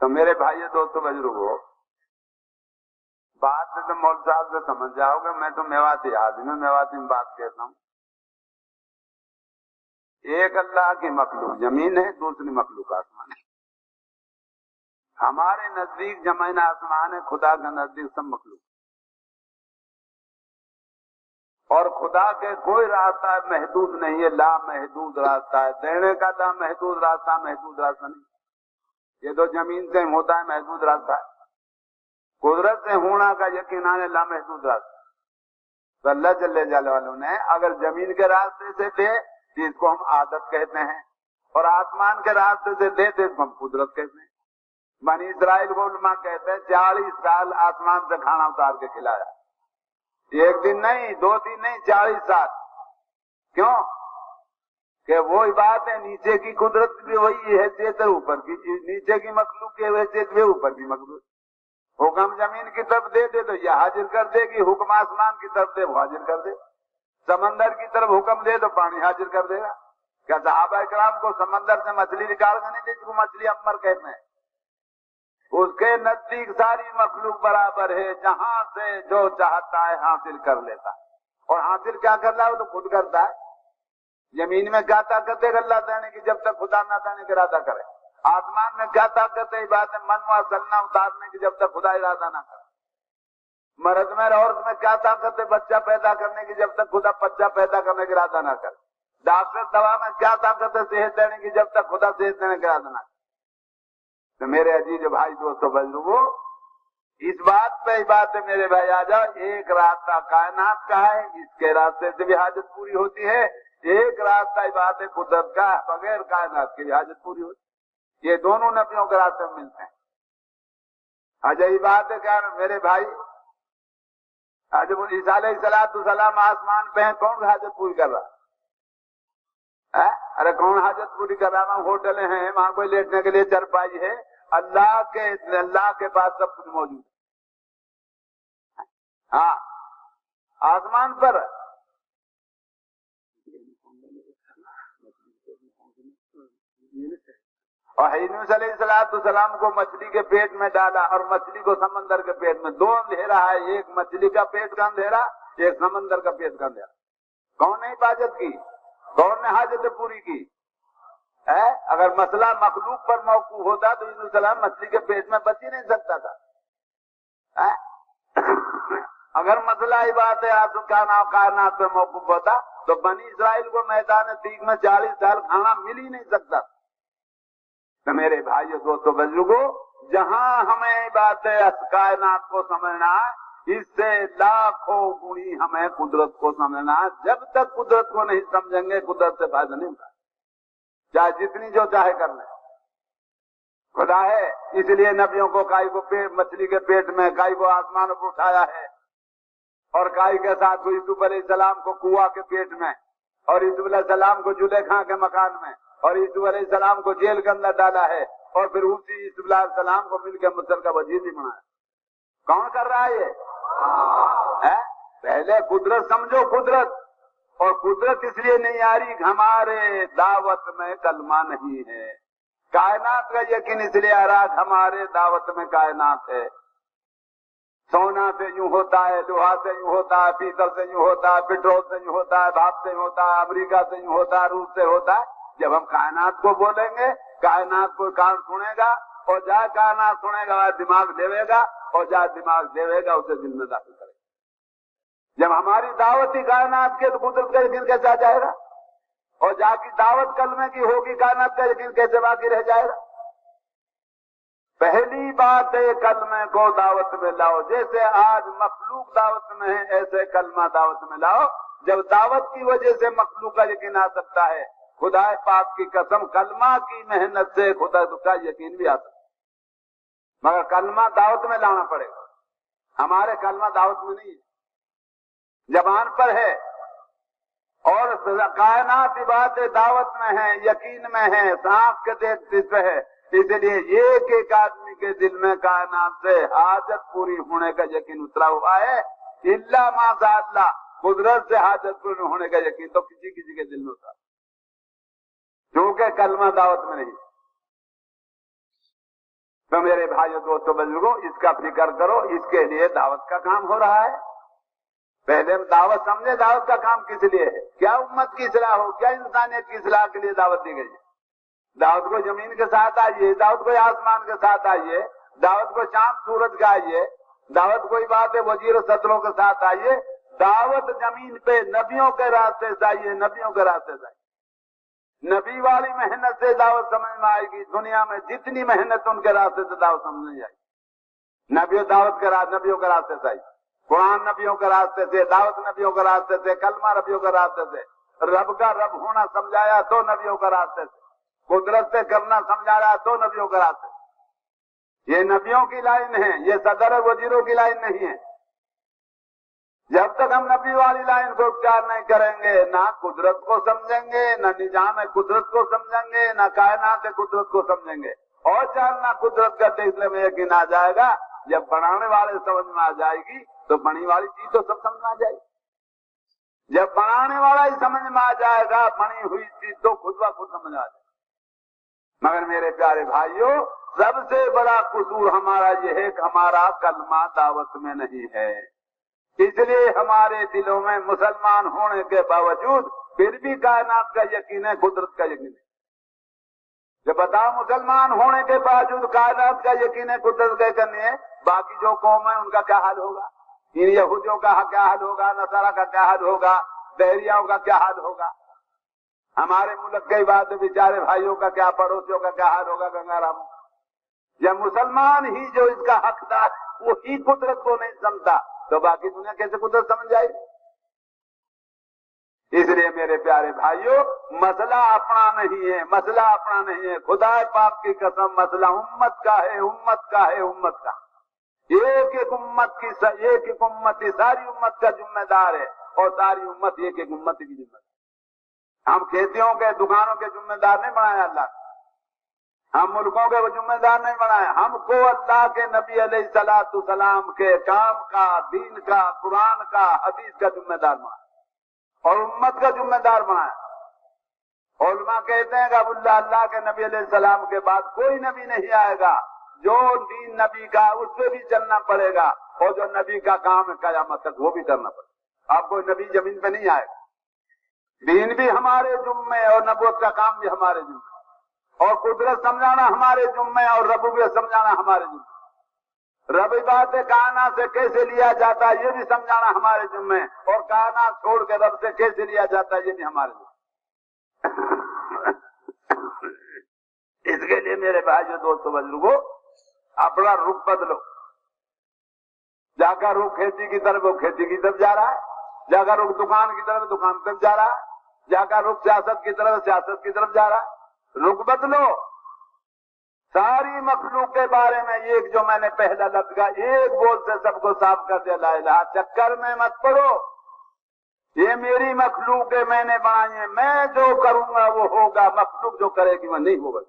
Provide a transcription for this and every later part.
तो मेरे भाई दोस्तों बुजुर्गो बात से तो मौल साहब से समझ जाओगे, मैं तो मेवाती आदमी मेवाती में बात कहता हूँ। एक अल्लाह की मखलूक, ज़मीन है, दूसरी मखलूक आसमान है। हमारे नज़दीक ज़मीन आसमान है, खुदा का नज़दीक सब मखलूक। और खुदा के कोई रास्ता महदूद नहीं है, ला महदूद रास्ता है। देने का ला महदूद रास्ता महदूद रास्ता नहीं। ये तो ज़मीन से होता है महदूद रास्ता है। कुदरत से होना का यकीन आने ला महदूद रास्ता तो अल्लाह जल्ले जाले वालों ने अगर ज़मीन के रास्ते से दे तो इसको हम आदत कहते हैं। और आसमान के रास्ते से दे तो इसको हम कुदरत कहते हैं। बनी इसराइल को उलमा कहते हैं, चालीस साल आसमान से खाना उतार के खिलाया। एक दिन नहीं, दो दिन नहीं, चालीस साल। क्यों? कि वही बात है, नीचे की कुदरत भी वही हैसियत है ऊपर की। नीचे की मखलूक की हैसियत भी ऊपर की मखलूक। हुक्म ज़मीन की तरफ़ दे दे तो यह हाजिर कर देगी, हुक्म आसमान की तरफ़ दे वो हाजिर कर दे। समंदर की तरफ़ हुक्म दे तो पानी हाजिर कर देगा। क्या साहबा कराम को समंदर से मछली निकाल कर नहीं दी, जिसको मछली अम्बर कहते हैं? उसके नज़दीक सारी मखलूक बराबर है, जहाँ से जो चाहता है हासिल कर लेता। और हासिल क्या कर रहा है, वो तो खुद करता है। ज़मीन में क्या ताकत है? अल्लाह देने की जब तक खुदा ना देने की इरादा करे। आसमान में क्या ताकत है? बात है, मन व सलना उतारने की जब तक खुदा इरादा ना करे। मर्द में औरत में क्या ताकत है? बच्चा पैदा करने की जब तक खुदा बच्चा पैदा करने की इरादा ना करे। डॉक्टर दवा में क्या ताकत है? सेहत देने की जब तक खुदा सेहत देने की इरादा ना करे। तो मेरे अज़ीज़ भाई दोस्तों बुजुर्गो इस बात पे ही बात है मेरे भाई, आ जाओ, एक रास्ता कायनात का है, इसके रास्ते से भी हाजत पूरी होती है। एक रास्ता बात है, कुदरत का बगैर कायनात की हाजत पूरी होती ये दोनों नबियों के रास्ते में मिलते हैं। ये बात है क्या मेरे भाई ईसा सलाम आसमान पे है, कौन हाजत पूरी कर रहा है? अरे कौन हाजत पूरी कर रहा है? होटल हैं, वहाँ कोई लेटने के लिए चरपाई है। अल्लाह के अल्लाह के पास सब कुछ मौजूद है। हाँ आसमान पर और सलाम को मछली के पेट में डाला और मछली को समंदर के पेट में दो अंधेरा है, एक मछली का पेट का अंधेरा, एक समंदर का पेट का अंधेरा। कौन ने हिफाजत की? कौन ने हाजत पूरी की? है? अगर मसला मखलूक पर मौकू होता तो सलाम मछली के पेट में बच ही नहीं सकता था। है? अगर मसला ही बात है आप क्या नाम कायनात पे मौकूफ होता तो बनी इसराइल को मैदान तीक में चालीस साल खाना मिल ही नहीं सकता। तो मेरे भाइयों, दोस्तों बुजुर्गो जहाँ हमें बात कायनात को समझना इससे लाखों गुणी हमें कुदरत को समझना जब तक कुदरत को नहीं समझेंगे, कुदरत से फ़ायदा नहीं होता चाहे जितनी जो चाहे कर ले। खुदा है, इसलिए नबियों को काई को पेट मछली के पेट में काई को आसमान पर उठाया है। और काई के साथ को यूसुफ सलाम को कुआ के पेट में, और यूसुफ सलाम को जुलेखा के मकान में। और सलाम को जेल के अंदर डाला है और फिर उसी यूसुफ सलाम को मिलकर मुसल का वज़ीर भी बनाया। कौन कर रहा है ये? है? पहले कुदरत समझो कुदरत। और कुदरत इसलिए नहीं आ रही, हमारे दावत में कलमा नहीं है। कायनात का यकीन इसलिए आ रहा, हमारे दावत में कायनात है। सोना से यूँ होता है, लोहा से यूँ होता है, पीतल से यूँ होता है, पेट्रोल से यूँ होता है, भाप से होता है, अमेरिका से यूँ होता है, रूस से होता है। जब हम कायनात को बोलेंगे, कायनात को कान सुनेगा, और जहाँ कायनात सुनेगा, वह दिमाग देवेगा, और जहाँ दिमाग देवेगा, उसे दिल में दाखिल करेगा। जब हमारी दावत ही कायनात के तो कुदरत का यकीन कैसे आ जाएगा? और जाकी दावत कलमे की होगी, कायनात का यकीन कैसे बाकी रह जाएगा? पहली बात है, कलमे को दावत में लाओ। जैसे आज मखलूक दावत में है, ऐसे कलमा दावत में लाओ। जब दावत की वजह से मखलूक का यकीन आ सकता है खुदा पाक की कसम, कलमा की मेहनत से खुदा का यकीन भी आ सकता है। मगर कलमा दावत में लाना पड़ेगा। हमारे कलमा दावत में नहीं जबान पर है और कायनात बात दावत में है, यकीन में है, सांप के देख है। इसलिए एक एक आदमी के दिल में कायनात से हाजत पूरी होने का यकीन उतरा हुआ है। इल्ला अल्लाह कुदरत से हाजत पूरी होने का यकीन तो किसी किसी के दिल में उतरा। जो के कलमा दावत में नहीं। तो मेरे भाइयों, दोस्तों बुज़ुर्गों इसका फ़िक्र करो, इसके लिए दावत का काम हो रहा है। पहले हम दावत समझे दावत का काम किस लिए है? क्या उम्मत की सलाह हो? क्या इंसानियत की सलाह के लिए दावत दी गई है? दावत को ज़मीन के साथ आइए, दावत को आसमान के साथ आइए, दावत को चाँद, सूरज का आइए, दावत कोई बात है वज़ीर सदरों के साथ आइए, दावत ज़मीन पे, नबियों के रास्ते से आइए, नबियों के रास्ते से आइए। नबी वाली मेहनत से दावत समझ में आएगी। दुनिया में जितनी मेहनत उनके रास्ते से दावत समझ नहीं आएगी नबियों दावत के रास्ते नबियों के रास्ते से आई। कुरान नबियों के रास्ते से, दावत नबियों के रास्ते से, कलमा नबियों के रास्ते से। रब का रब होना समझाया तो नबियों के रास्ते से। कुदरत से करना समझाया तो नबियों के रास्ते ये नबियों की लाइन है, ये सदर वजीरों की लाइन नहीं है। जब तक हम नबी वाली लाइन को उपचार नहीं करेंगे, ना कुदरत को समझेंगे, ना निज़ाम कुदरत को समझेंगे, ना कायनात कुदरत को समझेंगे। और जानना कुदरत का देखने में यकीन आ जाएगा, जब बनाने वाले समझ में आ जाएगी तो बनी वाली चीज़ तो सब समझ में आ जाएगी। जब बनाने वाला ही समझ में आ जाएगा, बनी हुई चीज़ तो खुद ब खुद समझ में आ जाएगी। मगर मेरे प्यारे भाइयों, सबसे बड़ा कसूर हमारा यह है हमारा कलमा दावत में नहीं है। इसलिए हमारे दिलों में मुसलमान होने के बावजूद फिर भी कायनात का यकीन है, कुदरत का यकीन है। जब बताओ मुसलमान होने के बावजूद कायनात का यकीन है, कुदरत का यकीन है, बाकी जो कौम है, उनका क्या हाल होगा? इन यहूदियों का क्या हाल होगा? नसारा का क्या हाल होगा? दहरियाओं का क्या हाल होगा? हमारे मुल्क के बाद बेचारे भाइयों का क्या, पड़ोसियों का क्या हाल होगा, गंगाराम? जब मुसलमान ही जो इसका हकदार वो ही कुदरत को नहीं समझता। तो बाकी दुनिया कैसे कुदरत समझ जाएगी इसलिए मेरे प्यारे भाइयों, मसला अपना नहीं है, मसला अपना नहीं है। खुदा पाक की कसम, मसला उम्मत का है, उम्मत का है, उम्मत का। एक एक उम्मत की एक एक उम्मत की सारी उम्मत का जिम्मेदार है और सारी उम्मत एक एक उम्मत की जिम्मेदार हम खेतियों के, दुकानों के जिम्मेदार नहीं बनाया अल्लाह। हम मुल्कों के जिम्मेदार नहीं बनाए। हमको अल्लाह के नबी सलाम के काम का, दीन का, कुरान का, हदीस का जुम्मेदार बनाया और उम्मत का जुम्मेदार बनाया उलमा कहते हैं अबुल्ला अल्लाह के नबी सलाम के बाद कोई नबी नहीं आएगा। जो दीन नबी का, उस पर भी चलना पड़ेगा। और जो नबी का काम है कयामत तक, वो भी करना पड़ेगा। आप कोई नबी ज़मीन पे नहीं आएगा। दीन भी हमारे जुम्मे और नबूत का काम भी हमारे जुम्मे। और कुदरत समझाना हमारे जुम्मे और रबूबियत समझाना हमारे जुम्मे। रबी बात काना से कैसे लिया जाता है, ये भी समझाना हमारे जुम्मे। और काना छोड़ के रब से कैसे लिया जाता है, ये भी हमारे जुम्मे। इसके लिए मेरे भाई दोस्तों बुजुर्गो, अपना रुख बदलो। जाकर रुख खेती की तरफ़, वो खेती की तरफ़ जा रहा है। जाकर रुख दुकान की तरफ़, दुकान की तरफ़ जा रहा है। जाकर रुख सियासत की तरफ़, सियासत की तरफ़ जा रहा है। रुख बदलो सारी मखलूक के बारे में एक जो मैंने पहला का एक बोल से सबको साफ़ कर दिया ला चक्कर में मत पड़ो ये मेरी मखलूक है मैंने बनाई है मैं जो करूँगा वो होगा मखलूक जो करेगी वह नहीं होगा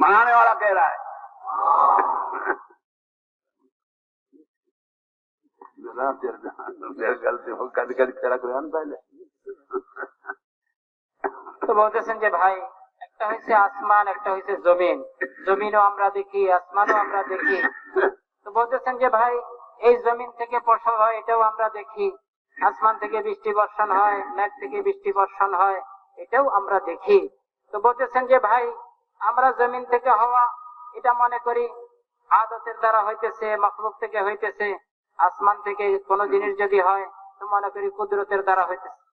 मनाने वाला कह रहा है गलती हो कभी कभी खड़ा कर पहले তো বলতেছেন যে, ভাই, একটা হয়েছে আসমান, একটা হয়েছে জমিন। জমিনও আমরা দেখি, আসমানও আমরা দেখি। তো বলতেছেন যে, ভাই, এই জমিন থেকে ফসল হয়, এটাও আমরা দেখি। আসমান থেকে বৃষ্টি বর্ষণ হয়, মেঘ থেকে বৃষ্টি বর্ষণ হয়, এটাও আমরা দেখি। তো বলতেছেন যে, ভাই, আমরা জমিন থেকে হওয়া, এটা মনে করি, আদতের দ্বারা হইতেছে, মখলুক থেকে হইতেছে। আসমান থেকে কোনো জিনিস যদি হয়, তো মনে করি কুদরতের দ্বারা হইতেছে।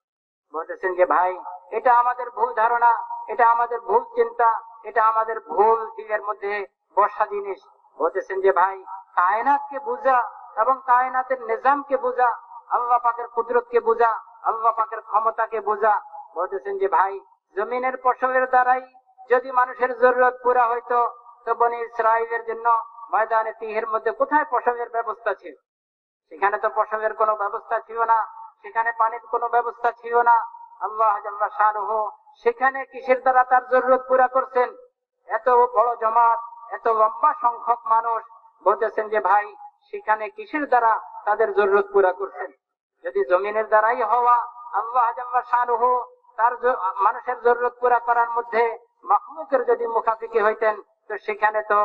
বলতেছেন যে, ভাই, এটা আমাদের ভুল ধারণা, এটা আমাদের ভুল চিন্তা, এটা আমাদের ভুল দিকের মধ্যে বর্ষা জিনিস। বলতেছেন যে, ভাই, কায়নাতকে বুঝা এবং কায়নাতের নিজামকে বোঝা, আল্লাহ পাকের কুদরতকে বোঝা, আল্লাহ পাকের ক্ষমতাকে বোঝা। বলতেছেন যে, ভাই, জমিনের ফসলের দ্বারাই যদি মানুষের জরুরত পুরা হইতো, তো বনি ইসরায়েলের জন্য ময়দানে তিহের মধ্যে কোথায় ফসলের ব্যবস্থা ছিল? সেখানে তো ফসলের কোনো ব্যবস্থা ছিল না। সেখানে পানির কোনো ব্যবস্থা ছিল না। আল্লাহ শাহ সেখানে কিসের দ্বারা তার জরুরত পুরা করছেন? এত বড় জমাত, এত লম্বা সংখ্যক মানুষ বলতেছেন যে, ভাই, সেখানে কিসের দ্বারা তাদের জরুরত পুরা করছেন? যদি জমিনের দ্বারাই হওয়া, আল্লাহ শাহ তার মানুষের জরুরত পুরা করার মধ্যে মখলুকের যদি মুখাফিকি হইতেন, তো সেখানে তো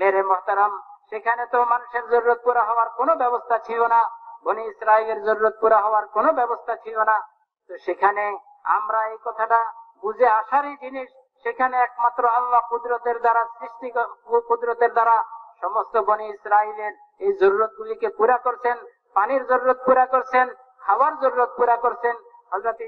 মেরে মহতারাম, সেখানে তো মানুষের জরুরত পুরা হওয়ার কোনো ব্যবস্থা ছিল না। বনি ইসরায়েলের জরুরত পুরা হওয়ার কোনো ব্যবস্থা ছিল না। তো সেখানে আমরা এই কথাটা বুঝে আসারই জিনিস, সেখানে একমাত্র আল্লাহ কুদরতের দ্বারা সৃষ্টি কুদরতের দ্বারা সমস্ত বনি ইসরায়েলের এই জরুরত গুলিকে পুরা করছেন, পানির জরুরত পুরা করছেন, খাওয়ার জরুরত পুরা করছেন। হজরত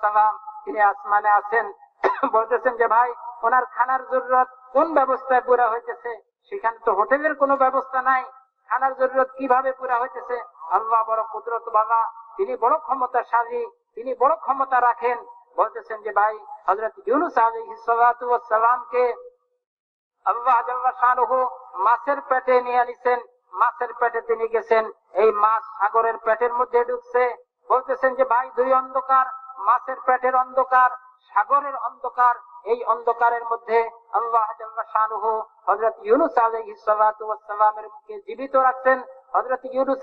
সালাম তিনি আসমানে আছেন, বলতেছেন যে, ভাই, ওনার খানার জরুরত কোন ব্যবস্থায় পুরা হইতেছে? সেখানে তো হোটেলের কোনো ব্যবস্থা নাই। খানার জরুরত কীভাবে পুরা হইতেছে? আল্লাহ বড় কুদরত বাবা তিনি বড় ক্ষমতাশালী, তিনি বড় ক্ষমতা রাখেন। বলতেছেন যে, ভাই হজরত ইউনুস আলাইহিস সালামকে আল্লাহ শাহরুহ মাছের পেটে নিয়ে নিছেন মাছের পেটে তিনি গেছেন। এই মাছ সাগরের পেটের মধ্যে ঢুকছে। বলতেছেন যে, ভাই, দুই অন্ধকার, মাছের পেটের অন্ধকার, সাগরের অন্ধকার এই অন্ধকারের মধ্যে জীবিত রাখছেন। হজরত ইউনুস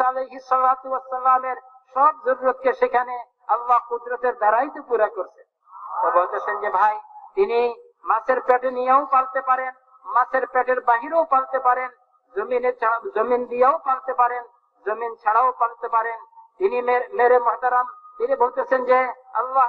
সব জরুরতকে সেখানে আল্লাহ কুদরতের দ্বারাই তো পুরা বলতেছেন যে, ভাই, তিনি মাছের পেটে নিয়েও পালতে পারেন, মাছের পেটের বাহিরেও পালতে পারেন, জমিনে জমিন দিয়েও পালতে পারেন, জমিন ছাড়াও পালতে পারেন। তিনি মেরে মহতারাম, তিনি বলতেছেন যে, আল্লাহ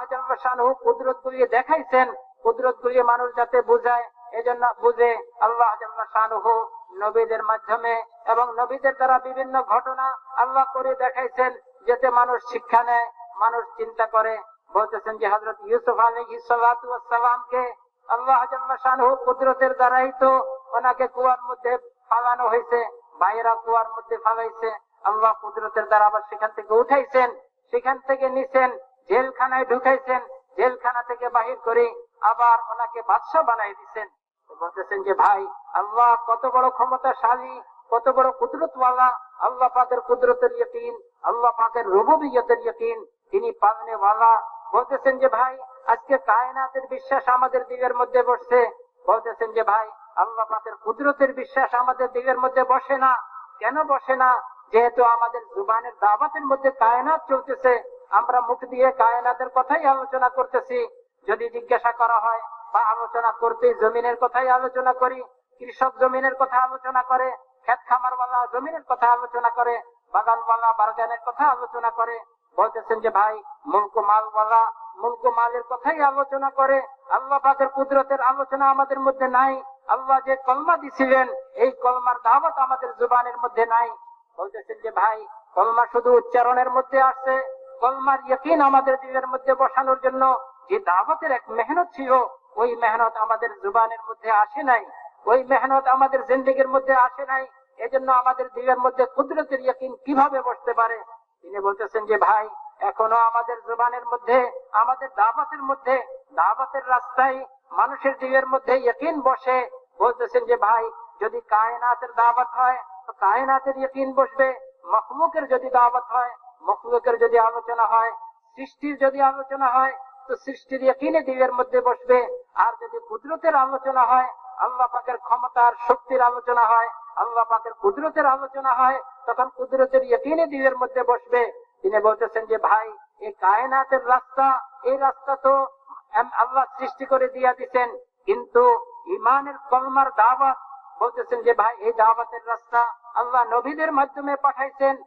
কুদরত গুলিয়ে দেখাইছেন কুদরত গুলিয়ে মানুষ যাতে বুঝায়, এজন্য বুঝে আল্লাহ শাহু নবীদের মাধ্যমে এবং নবীদের দ্বারা বিভিন্ন ঘটনা আল্লাহ করে দেখাইছেন, যাতে মানুষ শিক্ষা নেয়, মানুষ চিন্তা করে। বলতেছেন যে হজরত ইউসুফ আলহি সালামকে আল্লাহ শাহু কুদরতের দ্বারাই তো ওনাকে কুয়ার মধ্যে ফালানো হয়েছে, ভাইয়েরা কুয়ার মধ্যে ফালাইছে। আল্লাহ কুদরতের দ্বারা আবার সেখান থেকে উঠাইছেন, সেখান থেকে নিছেন, জেলখানায় ঢুকাইছেন, জেলখানা থেকে বাহির করে আবার ওনাকে বাদশাহ বানাই দিছেন। তো বলতেছেন যে, ভাই, আল্লাহ কত বড় ক্ষমতাশালী, কত বড় কুদরতওয়ালা, আল্লাহ পাকের কুদরতের ইয়কিন, আল্লাহ পাকের রুবুবিয়তের ইয়কিন, তিনি পালনেওয়ালা। বলতেছেন যে, ভাই, আজকে কায়নাতের বিশ্বাস আমাদের দিগের মধ্যে বসছে। বলতেছেন যে, ভাই, আল্লাহ পাকের কুদরতের বিশ্বাস আমাদের দিকের মধ্যে বসে না। কেন বসে না? যেহেতু আমাদের জুবানের দাওয়াতের মধ্যে কায়নাত চলতেছে, আমরা মুখ দিয়ে কায়নাতের কথাই আলোচনা করতেছি। যদি জিজ্ঞাসা করা হয় বা আলোচনা করতে জমিনের কথাই আলোচনা করি, কৃষক জমিনের কথা আলোচনা করে খেত খামারওয়ালা জমিনের কথা আলোচনা করে, বাগানওয়ালা বাগানের কথা আলোচনা করে, বলতেছেন যে ভাই, মুলক মালওয়ালা, মুলক মালের কথাই আলোচনা করে, আল্লাহ পাকের কুদরতের আলোচনা আমাদের মধ্যে নাই, আল্লাহ যে কলমা দিছিলেন, এই কলমার দাওয়াত আমাদের জুবানের মধ্যে নাই। বলতেছেন যে ভাই, কলমা শুধু উচ্চারণের মধ্যে আসছে, কলমার ইয়কিন আমাদের দিলের মধ্যে বসানোর জন্য যে দাওয়াতের এক মেহনত ছিল, ওই মেহনত আমাদের জুবানের মধ্যে আসে নাই। ওই মেহনত আমাদের জিন্দিগির মধ্যে আসে নাই। এজন্য আমাদের দিলের মধ্যে কুদরতের ইয়কিন কীভাবে বসতে পারে? তিনি বলতেছেন যে, ভাই, এখনও আমাদের জুবানের মধ্যে, আমাদের দাওয়াতের মধ্যে, দাওয়াতের রাস্তায় মানুষের দিলের মধ্যে ইয়কিন বসে। বলতেছেন যে, ভাই, যদি কায়নাতের দাওয়াত হয়, তো কায়নাতের ইয়কিন বসবে। মখলুকের যদি দাওয়াত হয়, মখলুকের যদি আলোচনা হয়, সৃষ্টির যদি আলোচনা হয় সৃষ্টির ইয়কিনে দিলের মধ্যে বসবে। আর যদি কুদরতের আলোচনা হয়, আল্লাহ পাকের ক্ষমতার শক্তির আলোচনা হয়, আল্লাহ পাকের কুদরতের আলোচনা হয়, তখন কুদরতের ইয়কিনে দিলের মধ্যে বসবে। তিনি বলতেছেন যে, ভাই এই কায়নাতের রাস্তা এই রাস্তা তো আল্লাহ সৃষ্টি করে দিয়া দিচ্ছেন কিন্তু ইমানের কলমার দাওয়াত বলতেছেন যে, ভাই, এই দাওয়াতের রাস্তা আল্লাহ নবীদের মাধ্যমে পাঠাইছেন।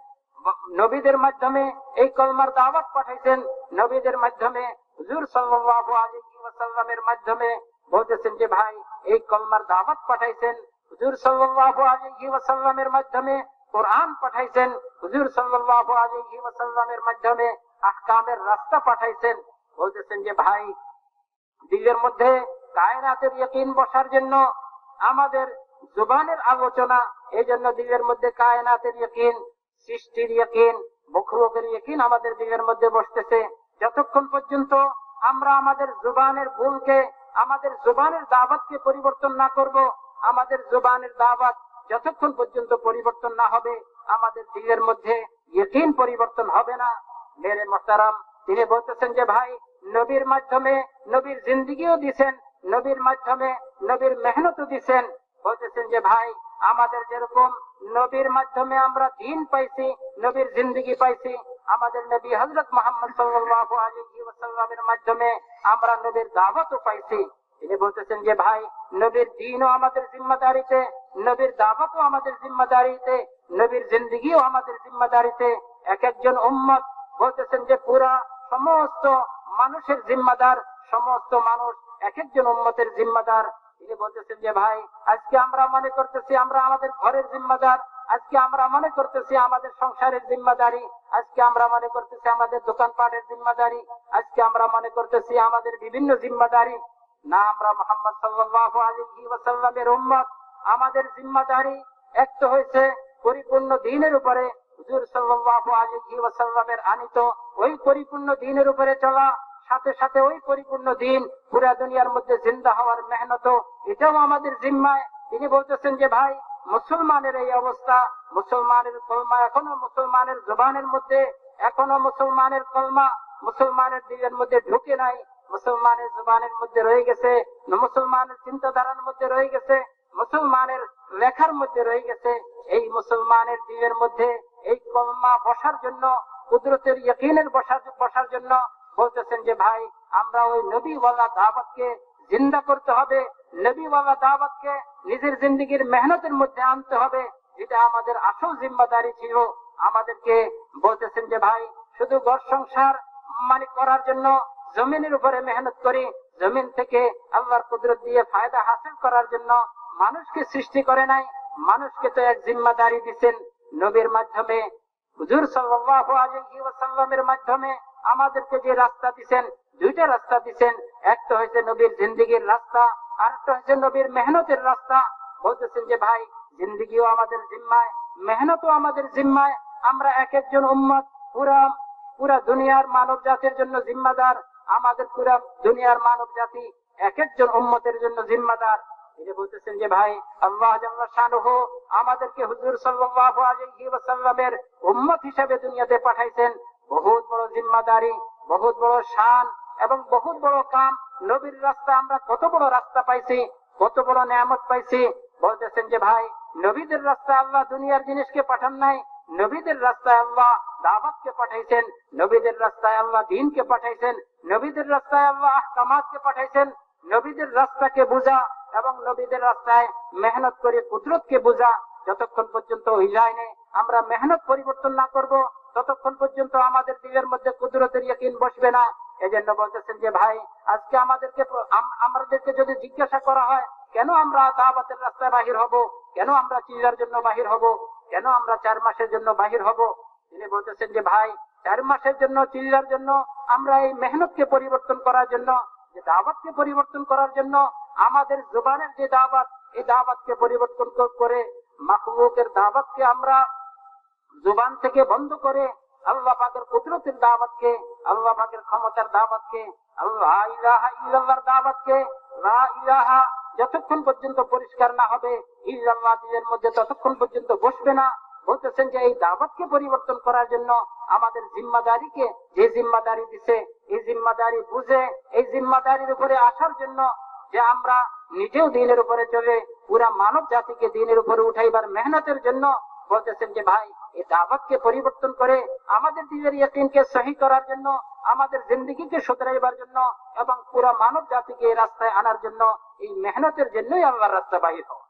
নবীদের মাধ্যমে এই কলমার দাওয়াত পাঠাইছেন। নবীদের মাধ্যমে হুজুর সাল্লাল্লাহু আলাইহি ওয়াসাল্লামের মাধ্যমে বলতেছেন যে, ভাই, এই কলমার দাওয়াত পাঠাইছেন। হুজুর সাল্লাল্লাহু আলাইহি ওয়াসাল্লামের মাধ্যমে কোরআন পাঠাইছেন। হুজুর সাল্লাল্লাহু আলাইহি ওয়াসাল্লামের মাধ্যমে আহকামের রাস্তা পাঠাইছেন। বলতেছেন যে, ভাই, দিলের মধ্যে কায়নাতের ইয়কিন বসার জন্য আমাদের জুবানের আলোচনা এই জন্য দিলের মধ্যে কায়নাতের ইয়কিন, সৃষ্টির ইয়কিন মুখরোগের ইয়কিন আমাদের দিলের মধ্যে বসতেছে। যতক্ষণ পর্যন্ত আমরা আমাদের জুবানের ভুলকে, আমাদের জুবানের দাওয়াতকে পরিবর্তন না করব, আমাদের জুবানের দাওয়াত যতক্ষণ পর্যন্ত পরিবর্তন না হবে, আমাদের দিলের মধ্যে ইয়কিন পরিবর্তন হবে না। মেরে মোহতারাম, তিনি বলতেছেন যে ভাই, নবীর মাধ্যমে নবীর জিন্দিগিও দিছেন, নবীর মাধ্যমে নবীর মেহনতও দিছেন। বলতেছেন যে ভাই, আমাদের যেরকম নবীর মাধ্যমে আমরা দিন পাইছি, নবীর জিন্দিগি পাইছি আমাদের নবী হজরত মোহাম্মদ সাল্লাল্লাহু আলাইহি ওয়াসাল্লামের মাধ্যমে আমরা নবীর দাওয়াতও পাইছি। তিনি বলতেছেন যে, ভাই, নবীর দিনও আমাদের জিম্মাদারিতে, নবীর দাওয়াতও আমাদের জিম্মাদারিতে, নবীর জিন্দগিও আমাদের জিম্মাদারিতে। এক একজন উম্মত বলতেছেন যে, পুরা সমস্ত মানুষের জিম্মাদার, সমস্ত মানুষ এক একজন উম্মতের জিম্মাদার। তিনি বলতেছেন যে, ভাই, আজকে আমরা মনে করতেছি আমরা আমাদের ঘরের জিম্মাদার। আজকে আমরা মনে করতেছি আমাদের সংসারের জিম্মাদারি। আজকে আমরা মনে করতেছি আমাদের দোকানপাটের জিম্মাদারি। আজকে আমরা মনে করতেছি আমাদের বিভিন্ন জিম্মাদারি। না, আমরা মোহাম্মদ সাল্লাল্লাহু আলাইহি ওয়াসাল্লামের উম্মত। আমাদের জিম্মাদারি এক তো হয়েছে পরিপূর্ণ দিনের উপরে। হুজুর সাল্লাল্লাহু আলাইহি ওয়াসাল্লামের আনিত ওই পরিপূর্ণ দিনের উপরে চলা। সাথে সাথে ওই পরিপূর্ণ দিন পুরা দুনিয়ার মধ্যে জিন্দা হওয়ার মেহনত, এটাও আমাদের জিম্মায়। তিনি বলতেছেন যে, ভাই, মুসলমানের এই অবস্থা, মুসলমানের কলমা এখনও মুসলমানের জবানের মধ্যে, এখনও মুসলমানের কলমা মুসলমানের দিলের মধ্যে ঢুকে নাই, মুসলমানের জবানের মধ্যে রয়ে গেছে, মুসলমানের চিন্তাধারার মধ্যে রয়ে গেছে, মুসলমানের লেখার মধ্যে রয়ে গেছে, এই মুসলমানের দিলের মধ্যে এই কলমা বসার জন্য, কুদরতের ইয়কিনের বসার বসার জন্য বলতেছেন যে ভাই, আমরা ওই নবীওয়ালা দাওয়াতকে জিন্দা করতে হবে। নবীওয়ালা দাওয়াতকে নিজের জিন্দগির মেহনতের মধ্যে আনতে হবে। এটা আমাদের আসল জিম্মাদারি ছিল। আমাদেরকে বলতেছেন যে ভাই, শুধু ঘর সংসার মানে করার জন্য, জমিনের উপরে মেহনত করি, জমিন থেকে আল্লাহর কুদরত দিয়ে ফায়দা হাসিল করার জন্য মানুষকে সৃষ্টি করে নাই। মানুষকে তো এক জিম্মাদারি দিচ্ছেন নবীর মাধ্যমে, হুজুর সাল্লাল্লাহু আলাইহি ওয়াসাল্লামের মাধ্যমে। আমাদেরকে যে রাস্তা দিচ্ছেন দুইটা রাস্তা দিচ্ছেন একটা হয়েছে নবীর জিন্দিগির রাস্তা আর একটা হয়েছে নবীর মেহনতের রাস্তা। বলতেছেন যে, ভাই, জিন্দিগিও আমাদের জিম্মায়, মেহনতও আমাদের জিম্মায়। আমরা এক একজন উম্মত, পুরা পুরা দুনিয়ার মানব জাতির জন্য জিম্মাদার। আমাদের পুরা দুনিয়ার মানব জাতি এক একজন উম্মতের জন্য জিম্মাদার। আমাদেরকে হুজুর সাল্লাল্লাহু আলাইহি ওয়াসাল্লামের উম্মত হিসেবে দুনিয়াতে পাঠাইছেন। বহুত বড় জিম্মাদারি, বহুত বড় শান এবং বহুত বড় কাম। নবীর রাস্তা আমরা কত বড় রাস্তা পাইছি, কত বড় নিয়ামত পাইছি। বলতেছেন যে, ভাই, নবীদের রাস্তা আল্লাহ দুনিয়ার জিনিসকে পাঠান নাই। নবীদের রাস্তায় আল্লাহ দাওয়াতকে পাঠাইছেন। নবীদের রাস্তায় আল্লাহ দিনকে পাঠাইছেন। নবীদের রাস্তায় আল্লাহ আহকামাতকে পাঠাইছেন। নবীদের রাস্তাকে বোঝা এবং নবীদের রাস্তায় মেহনত করে কুদরতকে বোঝা। যতক্ষণ পর্যন্ত হিলায় নেই আমরা মেহনত পরিবর্তন না করব ততক্ষণ পর্যন্ত আমাদের দিলের মধ্যে কুদরতের ইয়কিন বসবে না। এজন্য বলতেছেন যে, ভাই, আজকে আমাদেরকে আমাদেরকে যদি জিজ্ঞাসা করা হয়, কেন আমরা দাওয়াতের রাস্তায় বাহির হব? কেন আমরা চিজার জন্য বাহির হব? কেন আমরা চার মাসের জন্য বাহির হব? তিনি বলতেছেন যে, ভাই, চার মাসের জন্য চিল্লার জন্য আমরা এই মেহনতকে পরিবর্তন করার জন্য, যে দাওয়াতকে পরিবর্তন করার জন্য আমাদের জোবানের যে দাওয়াত, এই দাওয়াতকে পরিবর্তন করে মাহবুবের দাওয়াতকে আমরা জুবান থেকে বন্ধ করে আল্লাহ পাকের কুদরতের দাওয়াতকে, আল্লাহ পাকের ক্ষমতার দাওয়াতকে, আল্লাহ দাওয়াতকে, লা ইলাহা যতক্ষণ পর্যন্ত পরিষ্কার না হবে মধ্যে ততক্ষণ পর্যন্ত বসবে না। বলতেছেন যে এই দাওয়াতকে পরিবর্তন করার জন্য আমাদের জিম্মাদারিকে যে জিম্মাদারি দিছে, এই জিম্মাদারি বুঝে, এই জিম্মাদারির উপরে আসার জন্য যে আমরা নিজেও দিনের উপরে চলে, পুরা মানব জাতিকে দিনের উপরে উঠাইবার মেহনতের জন্য বলতেছেন যে, ভাই এই দাওয়াতকে পরিবর্তন করে আমাদের দিনের ইয়কিনকে সহি করার জন্য, আমাদের জিন্দগিকে শুধরাইবার জন্য এবং পুরা মানব জাতিকে এই রাস্তায় আনার জন্য, এই মেহনতের জন্যই আল্লাহর রাস্তা বাহির হওয়া